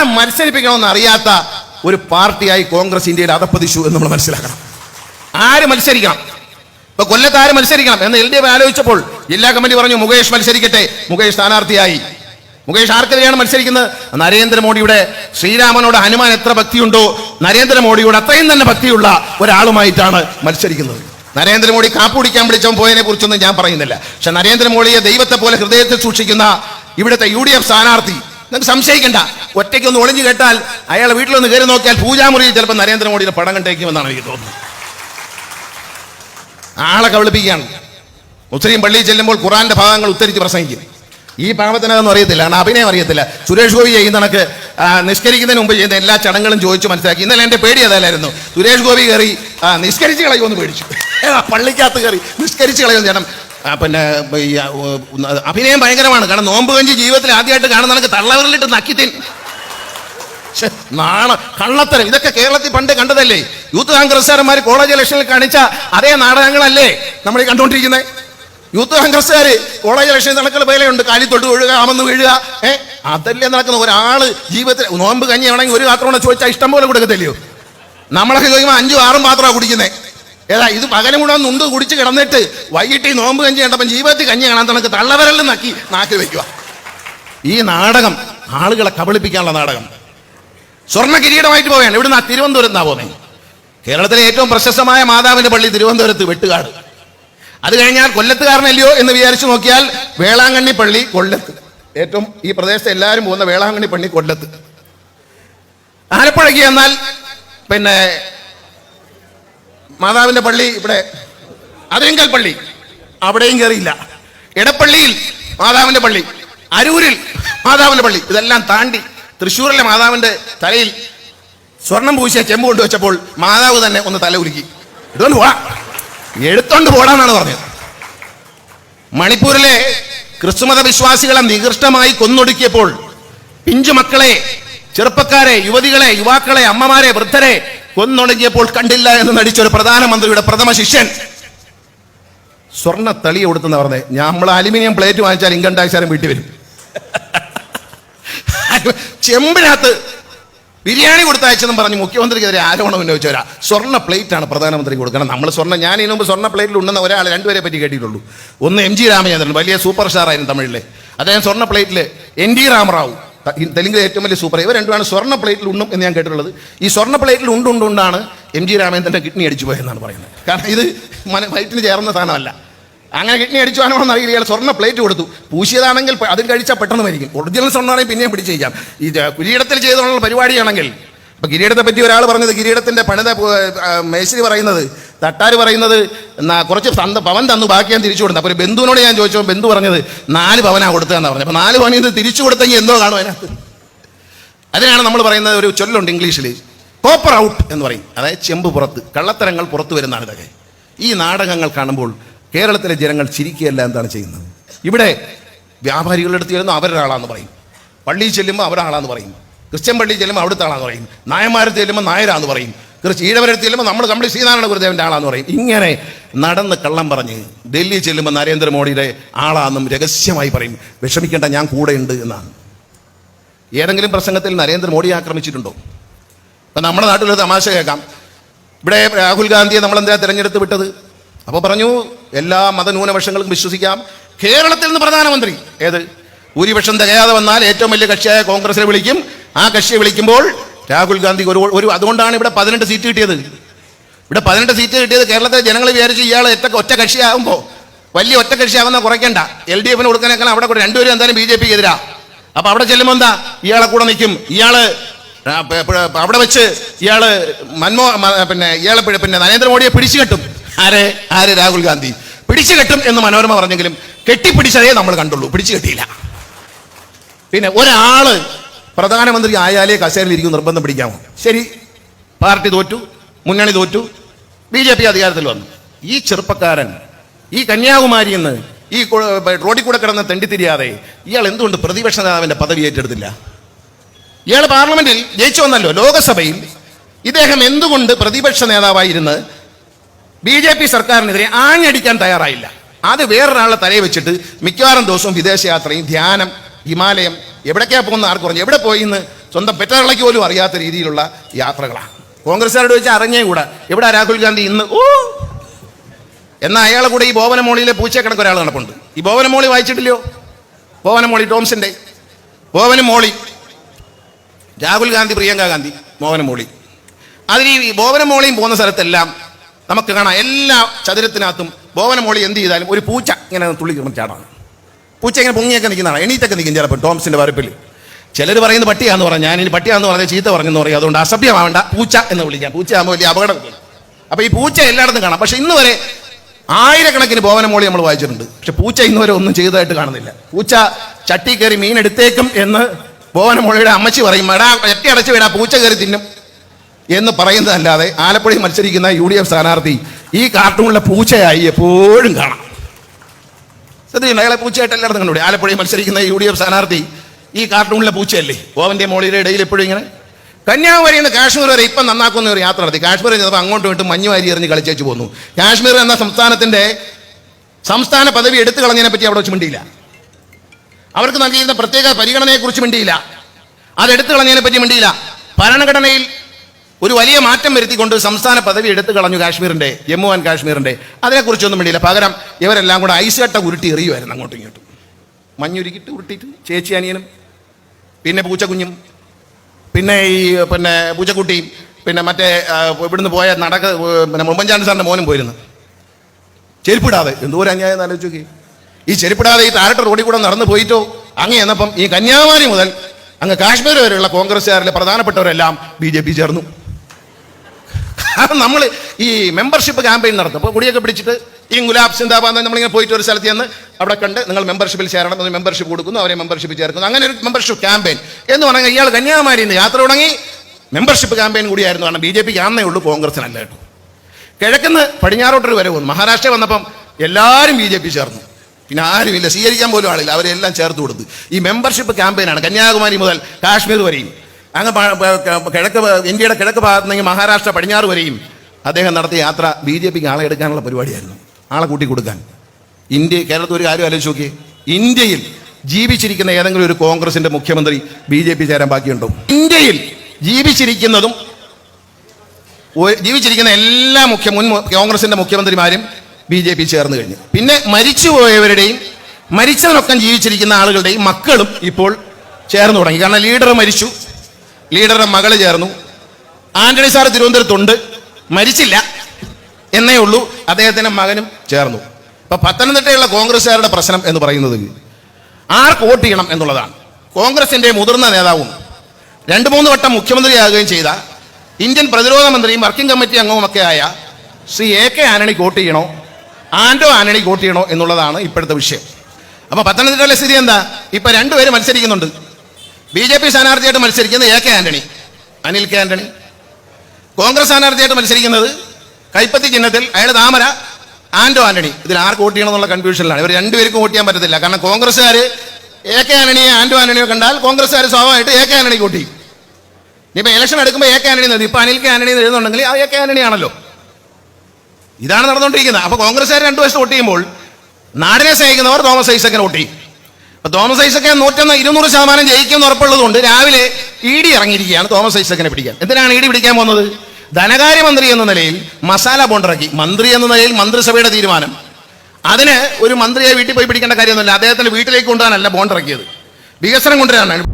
ആരെ മത്സരിപ്പിക്കണമെന്ന് അറിയാത്ത ഒരു പാർട്ടിയായി കോൺഗ്രസ് ഇന്ത്യയിൽ അതപ്പതിച്ചു എന്ന് നമ്മൾ മനസ്സിലാക്കണം. ആര് മത്സരിക്കണം? ഇപ്പൊ കൊല്ലത്ത് ആര് മത്സരിക്കണം എന്ന് എൽ ഡി എഫ് ആലോചിച്ചപ്പോൾ ജില്ലാ കമ്മിറ്റി പറഞ്ഞു മുകേഷ് മത്സരിക്കട്ടെ. മുകേഷ് സ്ഥാനാർത്ഥിയായി. മുകേഷ് ആർക്കെതിരെയാണ് മത്സരിക്കുന്നത്? നരേന്ദ്രമോദിയുടെ ശ്രീരാമനോട് ഹനുമാൻ എത്ര ഭക്തിയുണ്ടോ നരേന്ദ്രമോദിയോട് അത്രയും തന്നെ ഭക്തിയുള്ള ഒരാളുമായിട്ടാണ് മത്സരിക്കുന്നത്. നരേന്ദ്രമോദി കാപ്പുടിക്കാൻ വിളിച്ചവൻ പോയതിനെ കുറിച്ചൊന്നും ഞാൻ പറയുന്നില്ല. പക്ഷെ നരേന്ദ്രമോദിയെ ദൈവത്തെ പോലെ ഹൃദയത്തിൽ സൂക്ഷിക്കുന്ന ഇവിടുത്തെ യു ഡി എഫ് സ്ഥാനാർത്ഥി നിങ്ങൾക്ക് സംശയിക്കണ്ട. ഒറ്റയ്ക്ക് ഒന്ന് ഒളിഞ്ഞു കേട്ടാൽ അയാളെ വീട്ടിലൊന്ന് കയറി നോക്കിയാൽ പൂജാമുറിയിൽ ചിലപ്പോൾ നരേന്ദ്രമോദിയുടെ പടം കണ്ടേക്കുമെന്നാണ് എനിക്ക് തോന്നുന്നത്. ആളെ കബളിപ്പിക്കുകയാണ്. മുസ്ലിം പള്ളിയിൽ ചെല്ലുമ്പോൾ ഖുറാന്റെ ഭാഗങ്ങൾ ഉത്തരിച്ച് പ്രസംഗിക്കും. ഈ പാവത്തിനകം അറിയത്തില്ല കാരണം അഭിനയം അറിയത്തില്ല. സുരേഷ് ഗോപി ചെയ്യുന്ന കണക്ക് നിഷ്കരിക്കുന്നതിന് മുമ്പ് ചെയ്യുന്ന എല്ലാ ചടങ്ങുകളും ചോദിച്ചു മനസ്സിലാക്കി. ഇന്നലെ എന്റെ പേടി അതല്ലായിരുന്നു. സുരേഷ് ഗോപി കയറി നിഷ്കരിച്ച് കളയുമെന്ന് പേടിച്ചു. പള്ളിക്കകത്ത് കയറി നിഷ്കരിച്ച് കളയുമെന്ന് ചേട്ടൻ പിന്നെ അഭിനയം ഭയങ്കരമാണ്. കാരണം നോമ്പ് കഞ്ചി ജീവിതത്തിൽ ആദ്യമായിട്ട് കാണുന്ന കണക്ക് തള്ളവരിലിട്ട് നക്കിത്തിൻ. നാണ കള്ളത്തരം. ഇതൊക്കെ കേരളത്തിൽ പണ്ട് കണ്ടതല്ലേ? യൂത്ത് കോൺഗ്രസ്സുകാരന്മാർ കോളേജ് ഇലക്ഷനിൽ കാണിച്ച അതേ നാടകങ്ങളല്ലേ നമ്മൾ ഈ കണ്ടുകൊണ്ടിരിക്കുന്നത്? യൂത്ത് കോൺഗ്രസ്സുകാർ കോളേജ് ഇലക്ഷനിൽ നടക്കൽ പേലയുണ്ട് കാലി തൊട്ട് വീഴുക അമന്ന് വീഴുക. ഏ? അതല്ലേ നടക്കുന്ന ഒരാൾ ജീവിതത്തിൽ നോമ്പ് കഞ്ഞി ആണെങ്കിൽ ഒരു പാത്രം ചോദിച്ചാൽ ഇഷ്ടം പോലെ കൊടുക്കത്തില്ലയോ? നമ്മളൊക്കെ ചോദിക്കുമ്പോൾ അഞ്ചും ആറും പാത്രമാണ് കുടിക്കുന്നത് ഏതാ ഇത് പകലും കൂടെ ഒന്ന് ഉണ്ട് കുടിച്ച് കിടന്നിട്ട് വൈകിട്ട് ഈ നോമ്പ് കഞ്ഞി കണ്ടപ്പം ജീവിതത്തിൽ കഞ്ഞി കാണാൻ തണക്ക് തള്ളവരലിൽ നക്കി നാക്കി വയ്ക്കുക ഈ നാടകം ആളുകളെ കബളിപ്പിക്കാനുള്ള നാടകം. സ്വർണ കിരീടമായിട്ട് പോവുകയാണ്. ഇവിടുന്ന് ആ തിരുവനന്തപുരത്ത് നിന്നാ പോകുന്നത് കേരളത്തിലെ ഏറ്റവും പ്രശസ്തമായ മാതാവിന്റെ പള്ളി തിരുവനന്തപുരത്ത് വെട്ടുകാട്. അത് കഴിഞ്ഞാൽ കൊല്ലത്തുകാരനല്ലയോ എന്ന് വിചാരിച്ചു നോക്കിയാൽ വേളാങ്കണ്ണി പള്ളി കൊല്ലത്ത്. ഏറ്റവും ഈ പ്രദേശത്ത് എല്ലാവരും പോകുന്ന വേളാങ്കണ്ണി പള്ളി കൊല്ലത്ത്. ആലപ്പുഴയ്ക്ക് എന്നാൽ പിന്നെ മാതാവിന്റെ പള്ളി ഇവിടെ അതിരങ്കൽ പള്ളി. അവിടെയും കയറിയില്ല ഇടപ്പള്ളിയിൽ മാതാവിന്റെ പള്ളി അരൂരിൽ മാതാവിന്റെ പള്ളി. ഇതെല്ലാം താണ്ടി തൃശ്ശൂരിലെ മാതാവിന്റെ തലയിൽ സ്വർണം പൂശിയ ചെമ്പ് കൊണ്ടുവച്ചപ്പോൾ മാതാവ് തന്നെ ഒന്ന് തല ഉരുക്കി എടുത്തോണ്ട് പോടാ. എടുത്തോണ്ട് പോടാന്നാണ് പറഞ്ഞത്. മണിപ്പൂരിലെ ക്രിസ്തുമത വിശ്വാസികളെ നികൃഷ്ടമായി കൊന്നൊടുക്കിയപ്പോൾ പിഞ്ചു മക്കളെ ചെറുപ്പക്കാരെ യുവതികളെ യുവാക്കളെ അമ്മമാരെ വൃദ്ധരെ കൊന്നൊടുക്കിയപ്പോൾ കണ്ടില്ല എന്ന് നടിച്ച ഒരു പ്രധാനമന്ത്രിയുടെ പ്രഥമ ശിഷ്യൻ. സ്വർണ തളി കൊടുത്തെന്ന് പറഞ്ഞേ നമ്മൾ അലുമിനിയം പ്ലേറ്റ് വാങ്ങിച്ചാൽ ഇൻകം ടാക്സുകാരൻ വീട്ടിൽ വരും. ചെമ്പിനകത്ത് ബിരിയാണി കൊടുത്തയച്ചെന്നും പറഞ്ഞ് മുഖ്യമന്ത്രിക്കെതിരെ ആരോപണം ഉന്നയിച്ചവരാ സ്വർണ ആണ് പ്രധാനമന്ത്രി കൊടുക്കണം നമ്മൾ സ്വർണ ഞാൻ ഇതിനു മുമ്പ് സ്വർണ പ്ലേറ്റിൽ ഉണ്ടെന്ന ഒരാൾ രണ്ടുപേരെ പറ്റി കേട്ടിട്ടുള്ളൂ. ഒന്ന് എം ജി രാമചന്ദ്രൻ വലിയ സൂപ്പർ സ്റ്റാർ ആയിരുന്നു തമിഴിലെ. അദ്ദേഹം സ്വർണ പ്ലേറ്റിൽ എൻ ഡി രാമറാവു. തെലുങ്കിലെ ഏറ്റവും വലിയ സൂപ്പർ ഇവ രണ്ടുമാണ് സ്വർണ പ്ലേറ്റിൽ ഉണ്ടും എന്ന് ഞാൻ കേട്ടിട്ടുള്ളത്. ഈ സ്വർണ പ്ലേറ്റിൽ ഉണ്ടുണ്ടുണ്ടാണ് എം ജി രാമേന്ദ്രന്റെ കിഡ്നി അടിച്ചു പോയെന്നാണ് പറയുന്നത്. കാരണം ഇത് മന വയറ്റിന് ചേർന്ന സാധനമല്ല. അങ്ങനെ കിഡ്നി അടിച്ചു ആണോന്ന് അറിയില്ല ഇയാൾ സ്വർണ പ്ലേറ്റ് കൊടുത്തു. പൂശിയതാണെങ്കിൽ അതും കഴിച്ചാൽ പെട്ടെന്ന് മരിക്കും. ഒറിജിനൽ സ്വർണമാണെങ്കിൽ പിന്നെയും പിടിച്ച് ചെയ്യാം ഈ കിരീടത്തിൽ ചെയ്തുള്ള പരിപാടിയാണെങ്കിൽ. ഇപ്പൊ കിരീടത്തെ പറ്റി ഒരാൾ പറഞ്ഞത് കിരീടത്തിന്റെ പണിത മേശരി പറയുന്നത് തട്ടാര് പറയുന്നത് കുറച്ച് തന്ന് പവൻ തന്നു ബാക്കി ഞാൻ തിരിച്ചു കൊടുത്തു. അപ്പോൾ ഒരു ബന്ധുവിനോട് ഞാൻ ചോദിച്ചപ്പോൾ ബന്ധു പറഞ്ഞത് നാല് പവനാണ് കൊടുത്തതെന്ന് പറഞ്ഞു അപ്പോൾ നാല് ഇത് തിരിച്ചു കൊടുത്തെങ്കിൽ എന്തോ കാണും അതിനകത്ത്. അതിനാണ് നമ്മൾ പറയുന്നത് ഒരു ചൊല്ലുണ്ട് ഇംഗ്ലീഷിൽ കോപ്പർ ഔട്ട് എന്ന് പറയും. അതായത് ചെമ്പ് പുറത്ത് കള്ളത്തരങ്ങൾ പുറത്തു വരുന്നതാണ് ഇതൊക്കെ. ഈ നാടകങ്ങൾ കാണുമ്പോൾ കേരളത്തിലെ ജനങ്ങൾ ചിരിക്കുകയല്ല എന്താണ് ചെയ്യുന്നത്? ഇവിടെ വ്യാപാരികളുടെ അടുത്ത് ചെല്ലുന്നു അവരുടെ ആളാന്ന് പറയും. പള്ളിയിൽ ചെല്ലുമ്പോൾ അവരുടെ ആളാന്ന് പറയും. ക്രിസ്ത്യൻ പള്ളിയിൽ ചെല്ലുമ്പോൾ അവിടുത്തെ ആളാന്ന് പറയും. നായന്മാരെ ചെല്ലുമ്പോൾ നായരാന്ന് പറയും. ക്രിസ്ത്യ ഈഴവരത്ത് ചെല്ലുമ്പോൾ നമ്മൾ നമ്മൾ ശ്രീനാരായണ ഗുരുദേവന്റെ ആളാന്ന് പറയും. ഇങ്ങനെ നടന്ന് കള്ളം പറഞ്ഞ് ഡൽഹി ചെല്ലുമ്പോൾ നരേന്ദ്രമോദിയുടെ ആളാന്നും രഹസ്യമായി പറയും. വിഷമിക്കേണ്ട ഞാൻ കൂടെയുണ്ട് എന്നാണ്. ഏതെങ്കിലും പ്രസംഗത്തിൽ നരേന്ദ്രമോദി ആക്രമിച്ചിട്ടുണ്ടോ? ഇപ്പം നമ്മുടെ നാട്ടിലൊരു തമാശ കേൾക്കാം. ഇവിടെ രാഹുൽ ഗാന്ധിയെ നമ്മൾ എന്താ തിരഞ്ഞെടുത്ത് വിട്ടത്? അപ്പോൾ പറഞ്ഞു എല്ലാ മതന്യൂനപക്ഷങ്ങൾക്കും വിശ്വസിക്കാം. കേരളത്തിൽ നിന്ന് പ്രധാനമന്ത്രി ഏത്? ഭൂരിപക്ഷം തികയാതെ വന്നാൽ ഏറ്റവും വലിയ കക്ഷിയായ കോൺഗ്രസിനെ വിളിക്കും. ആ കക്ഷിയെ വിളിക്കുമ്പോൾ രാഹുൽ ഗാന്ധി ഒരു ഒരു അതുകൊണ്ടാണ് ഇവിടെ പതിനെട്ട് സീറ്റ് കിട്ടിയത്. ഇവിടെ പതിനെട്ട് സീറ്റ് കിട്ടിയത് കേരളത്തിലെ ജനങ്ങൾ വിചാരിച്ച് ഇയാൾ എത്ര ഒറ്റ കക്ഷിയാകുമ്പോൾ വലിയ ഒറ്റ കക്ഷിയാകുന്ന കുറയ്ക്കണ്ട. എൽ ഡി എഫിന് കൊടുക്കാനേക്കാൾ അവിടെ കൂടെ രണ്ടുപേരും എന്തായാലും ബി ജെ പിക്ക് എതിരാ അപ്പൊ അവിടെ ചെല്ലുമ്പോൾ എന്താ? ഇയാളെ കൂടെ നിൽക്കും ഇയാൾ അവിടെ വെച്ച് ഇയാൾ മൻമോ പിന്നെ ഇയാളെ പിന്നെ നരേന്ദ്രമോദിയെ പിടിച്ചു കെട്ടും. ആരെ? ആര് രാഹുൽ ഗാന്ധി? പിടിച്ചു കെട്ടും എന്ന് മനോരമ പറഞ്ഞെങ്കിലും കെട്ടിപ്പിടിച്ചതേ നമ്മൾ കണ്ടുള്ളൂ. പിടിച്ചു കെട്ടിയില്ല. പിന്നെ ഒരാൾ പ്രധാനമന്ത്രി ആയാലേ കസേരയിലിരിക്കും നിർബന്ധം പിടിക്കാമോ ശരി. പാർട്ടി തോറ്റു മുന്നണി തോറ്റു ബി ജെ പി അധികാരത്തിൽ വന്നു. ഈ ചെറുപ്പക്കാരൻ ഈ കന്യാകുമാരി എന്ന് ഈ റോഡിൽ കൂടെ കിടന്ന് തെണ്ടിത്തിരിയാതെ ഇയാൾ എന്തുകൊണ്ട് പ്രതിപക്ഷ നേതാവിന്റെ പദവി ഏറ്റെടുത്തില്ല? ഇയാൾ പാർലമെന്റിൽ ജയിച്ചു വന്നല്ലോ ലോകസഭയിൽ. ഇദ്ദേഹം എന്തുകൊണ്ട് പ്രതിപക്ഷ നേതാവായിരുന്ന് ബി ജെ പി സർക്കാരിനെതിരെ ആഞ്ഞടിക്കാൻ തയ്യാറായില്ല? അത് വേറൊരാളെ തലയിൽ വെച്ചിട്ട് മിക്കവാറും ദിവസവും വിദേശയാത്രയും ധ്യാനം ഹിമാലയം എവിടേക്കാണ് പോകുന്ന ആർക്ക് പറഞ്ഞു? എവിടെ പോയി എന്ന് സ്വന്തം പെറ്റതള്ളയ്ക്ക് പോലും അറിയാത്ത രീതിയിലുള്ള യാത്രകളാണ്. കോൺഗ്രസ്സുകാരോട് വെച്ച് അറിഞ്ഞേ കൂടെ. എവിടെ രാഹുൽ ഗാന്ധി ഇന്ന്? ഓ എന്നാൽ അയാളെ കൂടെ ഈ ബോവനമോളിയിലെ പൂച്ച കണക്ക് ഒരാൾ നടപ്പുണ്ട്. ഈ ബോവനമോളി വായിച്ചിട്ടില്ലയോ? ബോവനമോളി ടോംസിന്റെ ബോവനമോളി രാഹുൽ ഗാന്ധി പ്രിയങ്ക ഗാന്ധി ബോവനമോളി അതിന് ഈ ബോവനമോളിയും പോകുന്ന സ്ഥലത്തെല്ലാം നമുക്ക് കാണാം. എല്ലാ ചതുരത്തിനകത്തും ബോവനമോളി എന്ത് ചെയ്താലും ഒരു പൂച്ച ഇങ്ങനെ തുള്ളി ചാടാണ്. പൂച്ച ഇങ്ങനെ പൊങ്ങിയൊക്കെ നിൽക്കുന്നതാണ്. എണീറ്റൊക്കെ നിൽക്കും ചിലപ്പോൾ ടോംസിന്റെ വരപ്പിൽ. ചിലർ പറയുന്നത് പട്ടിയാന്ന് പറഞ്ഞു ഞാൻ ഇനി പട്ടിയാന്ന് പറഞ്ഞാൽ ചീത്ത പറഞ്ഞെന്ന് പറയും. അതുകൊണ്ട് അസഭ്യമാവേണ്ട പൂച്ച എന്ന് വിളിക്കാം. പൂച്ച ആകുമ്പോൾ വലിയ അപകടം അപ്പോൾ അപ്പൊ ഈ പൂച്ച എല്ലായിടത്തും കാണാം. പക്ഷേ ഇന്ന് വരെ ആയിരക്കണക്കിന് മോളി നമ്മൾ വായിച്ചിട്ടുണ്ട്. പക്ഷെ പൂച്ച ഇന്ന് വരെ ഒന്നും ചെയ്തതായിട്ട് കാണുന്നില്ല. പൂച്ച ചട്ടി കയറി മീൻ എടുത്തേക്കും എന്ന് ബോവനമോളിയുടെ അമ്മച്ചി പറയും എടാ ചട്ടി അടച്ചു വിടാ പൂച്ച കയറി തിന്നും. എന്ന് പറയുന്നതല്ലാതെ ആലപ്പുഴയിൽ മത്സരിക്കുന്ന യു ഡി എഫ് സ്ഥാനാർത്ഥി ഈ കാർട്ടൂണിലെ പൂച്ചയായി എപ്പോഴും കാണാം. ശ്രദ്ധിക്കണം അയാളെ പൂച്ചയായിട്ട് എല്ലായിടത്തും കണ്ടുപിടി ആലപ്പുഴയിൽ മത്സരിക്കുന്ന യു ഡി എഫ് സ്ഥാനാർത്ഥി ഈ കാർട്ടൂണിലെ പൂച്ചയല്ലേ? ഓവന്റെ മോളിയുടെ ഇടയിൽ എപ്പോഴും ഇങ്ങനെ. കന്യാകുമാരിയിൽ നിന്ന് കാശ്മീർ വരെ ഇപ്പം നന്നാക്കുന്ന ഒരു യാത്ര നടത്തി. കാശ്മീരിൽ ചെന്നപ്പോൾ അങ്ങോട്ട് ഇങ്ങോട്ടും മഞ്ഞ് വാരി എറിഞ്ഞ് കളിച്ചേച്ച് പോന്നു. കാശ്മീർ എന്ന സംസ്ഥാനത്തിന്റെ സംസ്ഥാന പദവി എടുത്തു കളഞ്ഞതിനെ പറ്റി അവിടെ വെച്ച് മിണ്ടിയില്ല. അവർക്ക് നൽകിയിരുന്ന പ്രത്യേക പരിഗണനയെക്കുറിച്ച് മിണ്ടിയില്ല. അത് എടുത്തു കളഞ്ഞതിനെ പറ്റി മിണ്ടിയില്ല. ഭരണഘടനയിൽ ഒരു വലിയ മാറ്റം വരുത്തിക്കൊണ്ട് സംസ്ഥാന പദവി എടുത്തു കളഞ്ഞു കാശ്മീരിന്റെ ജമ്മു ആൻഡ് കാശ്മീരിന്റെ. അതിനെക്കുറിച്ചൊന്നും വേണ്ടിയില്ല പകരം ഇവരെല്ലാം കൂടെ ഐസ് കട്ട ഉരുട്ടി എറിയുമായിരുന്നു അങ്ങോട്ടും ഇങ്ങോട്ടും. മഞ്ഞുരുക്കിട്ട് ഉരുട്ടിയിട്ട് ചേച്ചി അനിയനും പിന്നെ പൂച്ചക്കുഞ്ഞും പിന്നെ ഈ പിന്നെ പൂച്ചക്കുട്ടിയും പിന്നെ മറ്റേ ഇവിടുന്ന് പോയ നടക്ക പിന്നെ മുമ്പൻചാണ്ടി സാറിന്റെ മോനും പോയിരുന്നു. ചെരുപ്പിടാതെ. എന്തോ ഒരു അന്യായം നോക്കി ഈ ചെരുപ്പിടാതെ ഈ താരട്ട റോഡിൽ കൂടെ നടന്നു പോയിട്ടോ? അങ്ങ് എന്നപ്പം ഈ കന്യാകുമാരി മുതൽ അങ്ങ് കാശ്മീർ വരെയുള്ള കോൺഗ്രസ്സുകാരിലെ പ്രധാനപ്പെട്ടവരെല്ലാം ബി ജെ പി ചേർന്നു. കാരണം നമ്മൾ ഈ മെമ്പർഷിപ്പ് ക്യാമ്പയിൻ നടത്തും അപ്പോൾ കുടിയൊക്കെ പിടിച്ചിട്ട് ഈ ഗുലാബ് സിന്ദാബാദ് നമ്മളിങ്ങനെ പോയിട്ട് ഒരു സ്ഥലത്ത് ചെന്ന് അവിടെ കണ്ട് നിങ്ങൾ മെമ്പർഷിപ്പിൽ ചേരണം എന്ന് മെമ്പർഷിപ്പ് കൊടുക്കുന്നു അവരെ മെമ്പർഷിപ്പ് ചേർക്കുന്നു. അങ്ങനെ ഒരു മെമ്പർഷിപ്പ് ക്യാമ്പയിൻ എന്ന് പറഞ്ഞാൽ ഇയാൾ കന്യാകുമാരി യാത്ര തുടങ്ങി. മെമ്പർഷിപ്പ് ക്യാമ്പയിൻ കൂടിയായിരുന്നു കാരണം ബി ജെ പിക്ക് ആന്നേ ഉള്ളൂ കോൺഗ്രസിനല്ല കേട്ടോ. കിഴക്കുന്ന് പടിഞ്ഞാറോട്ടൊരു വരെ പോകുന്നു മഹാരാഷ്ട്ര വന്നപ്പം എല്ലാവരും ബി ജെ പി ചേർന്നു. പിന്നെ ആരുമില്ല. സ്വീകരിക്കാൻ പോലും ആളില്ല. അവരെല്ലാം ചേർത്ത് കൊടുത്തു. ഈ മെമ്പർഷിപ്പ് ക്യാമ്പയിനാണ് കന്യാകുമാരി മുതൽ കാശ്മീർ വരെയും. അങ്ങ് കിഴക്ക് ഇന്ത്യയുടെ കിഴക്ക് ഭാഗത്ത് നിന്ന് മഹാരാഷ്ട്ര പടിഞ്ഞാറ് വരെയും അദ്ദേഹം നടത്തിയ യാത്ര ബി ജെ പിക്ക് ആളെ എടുക്കാനുള്ള പരിപാടിയായിരുന്നു. ആളെ കൂട്ടി കൊടുക്കാൻ. ഇന്ത്യ കേരളത്തിൽ ഒരു കാര്യം ആലോചിച്ച് നോക്കിയേ. ഇന്ത്യയിൽ ജീവിച്ചിരിക്കുന്ന ഏതെങ്കിലും ഒരു കോൺഗ്രസിന്റെ മുഖ്യമന്ത്രി ബി ജെ പി ചേരാൻ ബാക്കിയുണ്ടോ? ഇന്ത്യയിൽ ജീവിച്ചിരിക്കുന്നതും ജീവിച്ചിരിക്കുന്ന എല്ലാ മുഖ്യ മുൻ കോൺഗ്രസിന്റെ മുഖ്യമന്ത്രിമാരും ബി ജെ പി ചേർന്ന് കഴിഞ്ഞു. പിന്നെ മരിച്ചുപോയവരുടെയും മരിച്ചവരൊക്കെ ജീവിച്ചിരിക്കുന്ന ആളുകളുടെയും മക്കളും ഇപ്പോൾ ചേർന്ന് തുടങ്ങി. കാരണം ലീഡർ മരിച്ചു. ലീഡറുടെ മകൾ ചേർന്നു. ആന്റണി സാർ തിരുവനന്തപുരത്തുണ്ട്. മരിച്ചില്ല. എന്നേ ഉള്ളൂ. അദ്ദേഹത്തിന്റെ മകനും ചേർന്നു. ഇപ്പൊ പത്തനംതിട്ടയുള്ള കോൺഗ്രസ്സുകാരുടെ പ്രശ്നം എന്ന് പറയുന്നത് ആർക്ക് വോട്ട് ചെയ്യണം എന്നുള്ളതാണ്. കോൺഗ്രസിന്റെ മുതിർന്ന നേതാവും രണ്ട് മൂന്ന് വട്ടം മുഖ്യമന്ത്രിയാകുകയും ചെയ്ത ഇന്ത്യൻ പ്രതിരോധ മന്ത്രിയും വർക്കിംഗ് കമ്മിറ്റി അംഗവുമൊക്കെ ആയ Shri A K Antony vote ചെയ്യണോ? ആന്റോ ആന്റണി വോട്ട് ചെയ്യണോ എന്നുള്ളതാണ് ഇപ്പോഴത്തെ വിഷയം. അപ്പോൾ പത്തനംതിട്ടയിലെ സ്ഥിതി എന്താ? ഇപ്പൊ രണ്ടുപേര് മത്സരിക്കുന്നുണ്ട്. ബി ജെ പി സ്ഥാനാർത്ഥിയായിട്ട് മത്സരിക്കുന്നത് A K Antony. Anil K Antony. Congress സ്ഥാനാർത്ഥിയായിട്ട് മത്സരിക്കുന്നത് കൈപ്പത്തി ചിഹ്നത്തിൽ അയാൾ താമര ആന്റോ ആന്റണി. ഇതിൽ ആർക്ക് വോട്ട് ചെയ്യണം എന്നുള്ള കൺഫ്യൂഷനിലാണ് ഇവർ രണ്ടുപേർക്കും വോട്ട് ചെയ്യാൻ പറ്റത്തില്ല. കാരണം കോൺഗ്രസ്സുകാർ എ കെ ആന്റണിയെ ആന്റോ ആന്റണിയോ കണ്ടാൽ കോൺഗ്രസ്സുകാർ സ്വാഭാവികമായിട്ട് എ കെ ആന്റണിക്ക് വോട്ട് ചെയ്യും. ഇനിയിപ്പോൾ ഇലക്ഷൻ എടുക്കുമ്പോൾ എ കെ ആന്റണി എഴുതി ഇപ്പോൾ അനിൽ കെ ആന്റണി എഴുതുന്നുണ്ടെങ്കിൽ ആ എ കെ ആന്റണി ആണല്ലോ. ഇതാണ് നടന്നുകൊണ്ടിരിക്കുന്നത്. അപ്പോൾ കോൺഗ്രസ്സുകാർ രണ്ടു വശത്ത് വോട്ട് ചെയ്യുമ്പോൾ നാടിനെ സ്നേഹിക്കുന്നവർ തോമസ് ഐസക്കിന് വോട്ട് ചെയ്യും. അപ്പൊ തോമസ് ഐസക്കൻ നൂറ്റൊന്ന് ഇരുന്നൂറ് ശതമാനം ജയിക്കുമെന്ന് ഉറപ്പുള്ളതുകൊണ്ട് രാവിലെ ഇ ഡി ഇറങ്ങിയിരിക്കുകയാണ് തോമസ് ഐസക്കിനെ പിടിക്കാൻ. എന്തിനാണ് ഇ ഡി പിടിക്കാൻ പോകുന്നത്? ധനകാര്യമന്ത്രി എന്ന നിലയിൽ മസാല ബോണ്ടിറക്കി മന്ത്രി എന്ന നിലയിൽ മന്ത്രിസഭയുടെ തീരുമാനം. അതിന് ഒരു മന്ത്രിയെ വീട്ടിൽ പോയി പിടിക്കേണ്ട കാര്യമൊന്നുമില്ല. അദ്ദേഹത്തിന്റെ വീട്ടിലേക്ക് കൊണ്ടുവരാനല്ല ബോണ്ട് ഇറക്കിയത് വികസനം കൊണ്ടുവരാനാണ്.